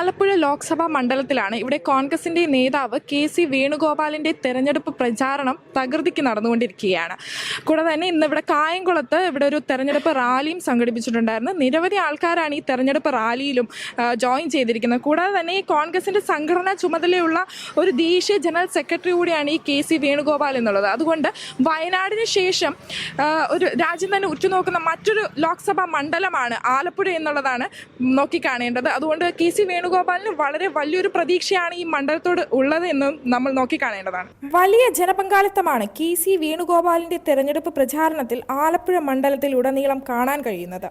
ആലപ്പുഴ ലോക്സഭാ മണ്ഡലത്തിലാണ് ഇവിടെ കോൺഗ്രസിന്റെ നേതാവ് കെ സി വേണുഗോപാലിന്റെ തെരഞ്ഞെടുപ്പ് പ്രചാരണം തകൃതിക്ക് നടന്നുകൊണ്ടിരിക്കുകയാണ്. കൂടാതെ തന്നെ ഇന്ന് ഇവിടെ കായംകുളത്ത് ഇവിടെ ഒരു തെരഞ്ഞെടുപ്പ് റാലിയും സംഘടിപ്പിച്ചിട്ടുണ്ടായിരുന്നു. നിരവധി ആൾക്കാരാണ് ഈ തെരഞ്ഞെടുപ്പ് റാലിയിലും ജോയിൻ ചെയ്തിരിക്കുന്നത്. കൂടാതെ തന്നെ ഈ കോൺഗ്രസിന്റെ സംഘടനാ ചുമതലയുള്ള ഒരു ദേശീയ ജനറൽ സെക്രട്ടറി കൂടിയാണ് ഈ കെ സി വേണുഗോപാൽ എന്നുള്ളത്. അതുകൊണ്ട് വയനാടിന് ശേഷം ഒരു രാജ്യം തന്നെ ഉറ്റുനോക്കുന്ന മറ്റൊരു ലോക്സഭാ മണ്ഡലമാണ് ആലപ്പുഴ എന്നുള്ളതാണ് നോക്കിക്കാണേണ്ടത്. അതുകൊണ്ട് കെ സി വേണുഗോപാലിന് വളരെ വലിയൊരു പ്രതീക്ഷയാണ് ഈ മണ്ഡലത്തോട് ഉള്ളത് എന്നും നമ്മൾ നോക്കിക്കാണേണ്ടതാണ് വലിയ ജനപങ്കാളിത്തമാണ് കെ സി വേണുഗോപാലിന്റെ തെരഞ്ഞെടുപ്പ് പ്രചാരണത്തിൽ ആലപ്പുഴ മണ്ഡലത്തിൽ ഉടനീളം കാണാൻ കഴിയുന്നത്.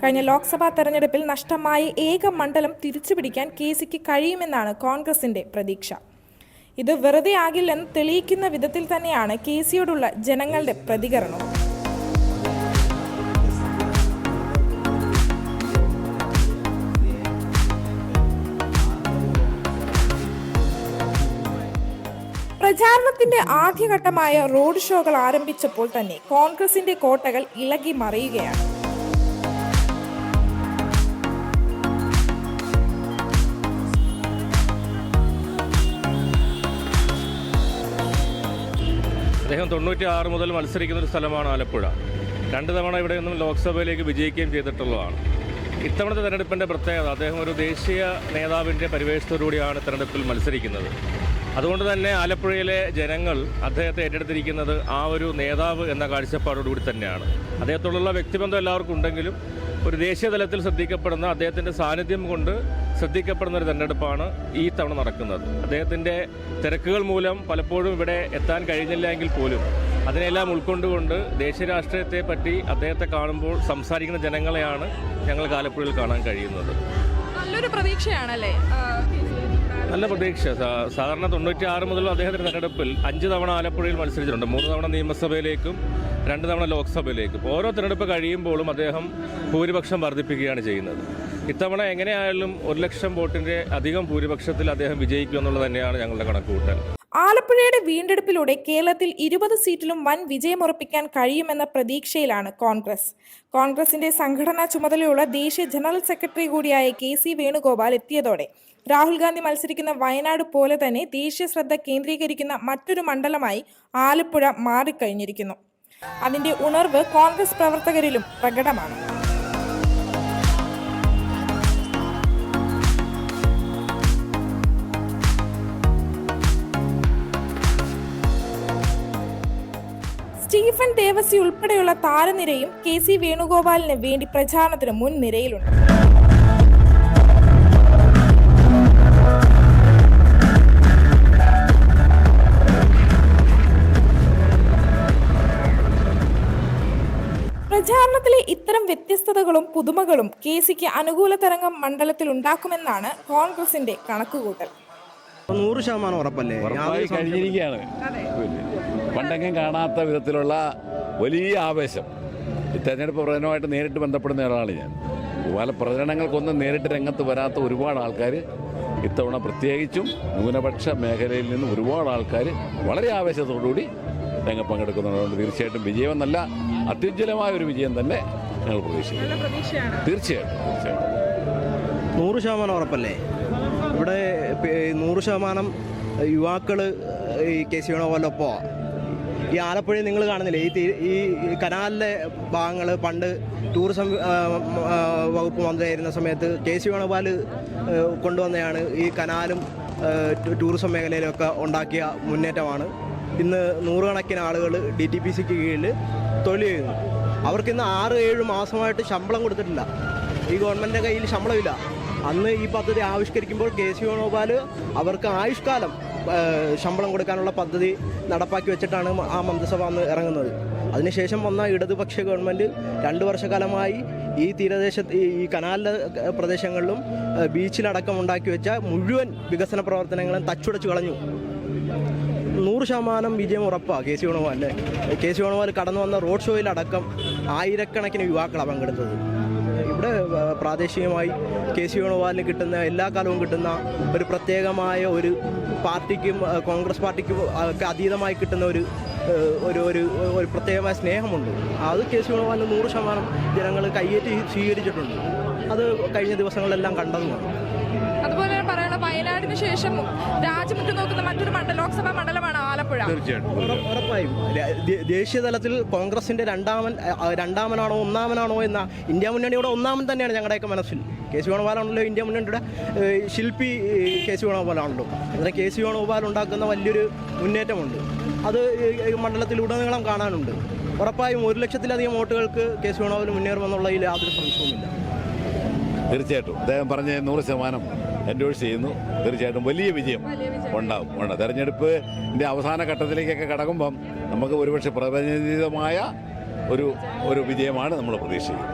കഴിഞ്ഞ ലോക്സഭാ തെരഞ്ഞെടുപ്പിൽ നഷ്ടമായ ഏക മണ്ഡലം തിരിച്ചുപിടിക്കാൻ കെ സിക്ക് കഴിയുമെന്നാണ് കോൺഗ്രസിന്റെ പ്രതീക്ഷ. ഇത് വെറുതെ ആകില്ലെന്ന് തെളിയിക്കുന്ന വിധത്തിൽ തന്നെയാണ് കെ സിയോടുള്ള ജനങ്ങളുടെ പ്രതികരണം പ്രചാരണത്തിന്റെ ആദ്യഘട്ടമായ റോഡ് ഷോകൾ ആരംഭിച്ചപ്പോൾ തന്നെ കോൺഗ്രസിന്റെ കോട്ടകൾ ഇളകി മറിയുകയാണ്. അദ്ദേഹം തൊണ്ണൂറ്റി ആറ് മുതൽ മത്സരിക്കുന്ന ഒരു സ്ഥലമാണ് ആലപ്പുഴ. രണ്ട് തവണ ഇവിടെ നിന്നും ലോക്സഭയിലേക്ക് വിജയിക്കുകയും ചെയ്തിട്ടുള്ളതാണ്. ഇത്തവണത്തെ തെരഞ്ഞെടുപ്പിന്റെ പ്രത്യേകത അദ്ദേഹം ഒരു ദേശീയ നേതാവിന്റെ പരിവേഷത്തോടുകൂടിയാണ് തെരഞ്ഞെടുപ്പിൽ മത്സരിക്കുന്നത്. അതുകൊണ്ട് തന്നെ ആലപ്പുഴയിലെ ജനങ്ങൾ അദ്ദേഹത്തെ ഏറ്റെടുത്തിരിക്കുന്നത് ആ ഒരു നേതാവ് എന്ന കാഴ്ചപ്പാടോടുകൂടി തന്നെയാണ്. അദ്ദേഹത്തോടുള്ള വ്യക്തിബന്ധം എല്ലാവർക്കും ഉണ്ടെങ്കിലും ഒരു ദേശീയ തലത്തിൽ ശ്രദ്ധിക്കപ്പെടുന്ന അദ്ദേഹത്തിന്റെ സാന്നിധ്യം കൊണ്ട് ശ്രദ്ധിക്കപ്പെടുന്ന ഒരു തെരഞ്ഞെടുപ്പാണ് ഈ തവണ നടക്കുന്നത്. അദ്ദേഹത്തിന്റെ തിരക്കുകൾ മൂലം പലപ്പോഴും ഇവിടെ എത്താൻ കഴിഞ്ഞില്ല എങ്കിൽ പോലും അതിനെല്ലാം ഉൾക്കൊണ്ടുകൊണ്ട് ദേശീയ രാഷ്ട്രീയത്തെ പറ്റി അദ്ദേഹത്തെ കാണുമ്പോൾ സംസാരിക്കുന്ന ജനങ്ങളെയാണ് ഞങ്ങൾ ആലപ്പുഴയിൽ കാണാൻ കഴിയുന്നത്. നല്ലൊരു പ്രതീക്ഷയാണല്ലേ? നല്ല പ്രതീക്ഷ. സാധാരണ തൊണ്ണൂറ്റി ആറ് മുതൽ അദ്ദേഹത്തിന്റെ തെരഞ്ഞെടുപ്പിൽ അഞ്ച് തവണ ആലപ്പുഴയിൽ മത്സരിച്ചിട്ടുണ്ട്. മൂന്ന് തവണ നിയമസഭയിലേക്കും രണ്ട് തവണ ലോക്സഭയിലേക്കും. ഓരോ തെരഞ്ഞെടുപ്പ് കഴിയുമ്പോഴും അദ്ദേഹം ഭൂരിപക്ഷം വർദ്ധിപ്പിക്കുകയാണ് ചെയ്യുന്നത്. ഇത്തവണ എങ്ങനെയായാലും ഒരു ലക്ഷം വോട്ടിന്റെ അധികം ഭൂരിപക്ഷത്തിൽ അദ്ദേഹം വിജയിക്കുമെന്നുള്ളത് തന്നെയാണ് ഞങ്ങളുടെ കണക്കുകൂട്ടൽ. ആലപ്പുഴയുടെ വീണ്ടെടുപ്പിലൂടെ കേരളത്തിൽ ഇരുപത് സീറ്റിലും വൻ വിജയമുറപ്പിക്കാൻ കഴിയുമെന്ന പ്രതീക്ഷയിലാണ് കോൺഗ്രസ്. കോൺഗ്രസിന്റെ സംഘടനാ ചുമതലയുള്ള ദേശീയ ജനറൽ സെക്രട്ടറി കൂടിയായ കെ സി വേണുഗോപാൽ എത്തിയതോടെ രാഹുൽ ഗാന്ധി മത്സരിക്കുന്ന വയനാട് പോലെ തന്നെ ദേശീയ ശ്രദ്ധ കേന്ദ്രീകരിക്കുന്ന മറ്റൊരു മണ്ഡലമായി ആലപ്പുഴ മാറിക്കഴിഞ്ഞിരിക്കുന്നു. അതിന്റെ ഉണർവ് കോൺഗ്രസ് പ്രവർത്തകരിലും പ്രകടമാണ്. സ്റ്റീഫൻ ദേവസി ഉൾപ്പെടെയുള്ള താരനിരയും കെ സി വേണുഗോപാലിന് വേണ്ടി പ്രചാരണത്തിന് മുൻനിരയിലുണ്ട് പ്രചാരണത്തിലെ ഇത്തരം വ്യത്യസ്തതകളും പുതുമകളും കെ സിക്ക് അനുകൂല തരംഗം മണ്ഡലത്തിൽ ഉണ്ടാക്കുമെന്നാണ് കോൺഗ്രസിന്റെ കണക്കുകൂട്ടൽ. നൂറ് ശതമാനം ഉറപ്പല്ലേ? കഴിഞ്ഞിരിക്കുകയാണ്. പണ്ടെങ്കിലും കാണാത്ത വിധത്തിലുള്ള വലിയ ആവേശം. ഈ തെരഞ്ഞെടുപ്പ് പ്രചരണമായിട്ട് നേരിട്ട് ബന്ധപ്പെടുന്ന ഒരാളാണ് ഞാൻ. പല പ്രചരണങ്ങൾക്കൊന്നും നേരിട്ട് രംഗത്ത് വരാത്ത ഒരുപാട് ആൾക്കാർ ഇത്തവണ പ്രത്യേകിച്ചും ന്യൂനപക്ഷ മേഖലയിൽ നിന്ന് ഒരുപാട് ആൾക്കാർ വളരെ ആവേശത്തോടുകൂടി രംഗം പങ്കെടുക്കുന്നുണ്ട്. തീർച്ചയായിട്ടും വിജയമെന്നല്ല അത്യുജ്വലമായ ഒരു വിജയം തന്നെ ഞങ്ങൾ പ്രതീക്ഷിക്കുന്നു. തീർച്ചയായിട്ടും തീർച്ചയായിട്ടും. നൂറ് ശതമാനം ഉറപ്പല്ലേ? ഇവിടെ നൂറ് ശതമാനം യുവാക്കൾ ഈ കെ സി വേണുഗോപാലിനൊപ്പമാ? ഈ ആലപ്പുഴയിൽ നിങ്ങൾ കാണുന്നില്ലേ? ഈ ഈ കനാലിലെ ഭാഗങ്ങൾ പണ്ട് ടൂറിസം വകുപ്പ് മന്ത്രിയായിരുന്ന സമയത്ത് കെ സി വേണുഗോപാൽ കൊണ്ടുവന്നതാണ് ഈ കനാലും ടൂറിസം മേഖലയിലൊക്കെ ഉണ്ടാക്കിയ മുന്നേറ്റമാണ്. ഇന്ന് നൂറുകണക്കിന് ആളുകൾ ഡി ടി പി സിക്ക് കീഴിൽ തൊഴിൽ ചെയ്യുന്നു. അവർക്കിന്ന് ആറ് ഏഴ് മാസമായിട്ട് ശമ്പളം കൊടുത്തിട്ടില്ല. ഈ ഗവൺമെന്റിന്റെ കയ്യിൽ ശമ്പളമില്ല. അന്ന് ഈ പദ്ധതി ആവിഷ്കരിക്കുമ്പോൾ കെ സി വേണുഗോപാൽ അവർക്ക് ആയുഷ്കാലം ശമ്പളം കൊടുക്കാനുള്ള പദ്ധതി നടപ്പാക്കി വെച്ചിട്ടാണ് ആ മന്ത്രിസഭ അന്ന് ഇറങ്ങുന്നത്. അതിനുശേഷം വന്ന ഇടതുപക്ഷ ഗവൺമെന്റ് രണ്ട് വർഷക്കാലമായി ഈ തീരദേശ ഈ കനാലിലെ പ്രദേശങ്ങളിലും ബീച്ചിലടക്കം ഉണ്ടാക്കി വെച്ച മുഴുവൻ വികസന പ്രവർത്തനങ്ങളും തച്ചുടച്ച് കളഞ്ഞു. നൂറ് ശതമാനം വിജയം ഉറപ്പാണ് കെ സി വേണുഗോപാലിന്റെ കെ സി വേണുഗോപാൽ കടന്നു വന്ന റോഡ് ഷോയിലടക്കം ആയിരക്കണക്കിന് യുവാക്കളാണ് പങ്കെടുത്തത്. ആ, പ്രാദേശികമായി കെ സി വേണുഗോപാലിന് കിട്ടുന്ന എല്ലാ കാലവും കിട്ടുന്ന ഒരു പ്രത്യേകമായ ഒരു പാർട്ടിക്കും കോൺഗ്രസ് പാർട്ടിക്കും ഒക്കെ അതീതമായി കിട്ടുന്ന ഒരു ഒരു ഒരു ഒരു പ്രത്യേകമായ സ്നേഹമുണ്ട്. അത് കെ സി വേണുഗോപാലിന് നൂറ് ശതമാനം ജനങ്ങൾ കയ്യേറ്റി സ്വീകരിച്ചിട്ടുണ്ട്. അത് കഴിഞ്ഞ ദിവസങ്ങളിലെല്ലാം കണ്ടതുമാണ്. അതുപോലെ ശേഷം രാജ്യമുറ്റു നോക്കുന്ന ശേഷം രാജ്യം ആലപ്പുഴ തീർച്ചയായിട്ടും ഉറപ്പായും. ദേശീയ തലത്തിൽ കോൺഗ്രസിന്റെ രണ്ടാമൻ രണ്ടാമനാണോ ഒന്നാമനാണോ എന്ന ഇന്ത്യ മുന്നണിയുടെ ഒന്നാമൻ തന്നെയാണ് ഞങ്ങളുടെയൊക്കെ മനസ്സിൽ. കെ സി വേണുഗോപാലാണല്ലോ ഇന്ത്യ മുന്നണിയുടെ ശില്പി കെ സി വേണുഗോപാലാണല്ലോ. അങ്ങനെ കെ സി വേണുഗോപാൽ ഉണ്ടാക്കുന്ന വലിയൊരു മുന്നേറ്റമുണ്ട്. അത് മണ്ഡലത്തിലുടനീളം കാണാനുണ്ട്. ഉറപ്പായും ഒരു ലക്ഷത്തിലധികം വോട്ടുകൾക്ക് കെ സി വേണുഗോപാൽ മുന്നേറുമെന്നുള്ളതിൽ യാതൊരു സംശയവുമില്ല. തീർച്ചയായിട്ടും. അദ്ദേഹം പറഞ്ഞ നൂറ് ശതമാനം എൻഡോഴ്സ് ചെയ്യുന്നു. തീർച്ചയായിട്ടും വലിയ വിജയം ഉണ്ടാവും. ഉണ്ട്. തെരഞ്ഞെടുപ്പിന്റെ അവസാന ഘട്ടത്തിലേക്കൊക്കെ കടക്കുമ്പം നമുക്ക് ഒരുപക്ഷെ പ്രതിനിധിതമായ ഒരു ഒരു വിജയമാണ് നമ്മൾ പ്രതീക്ഷിക്കുന്നത്.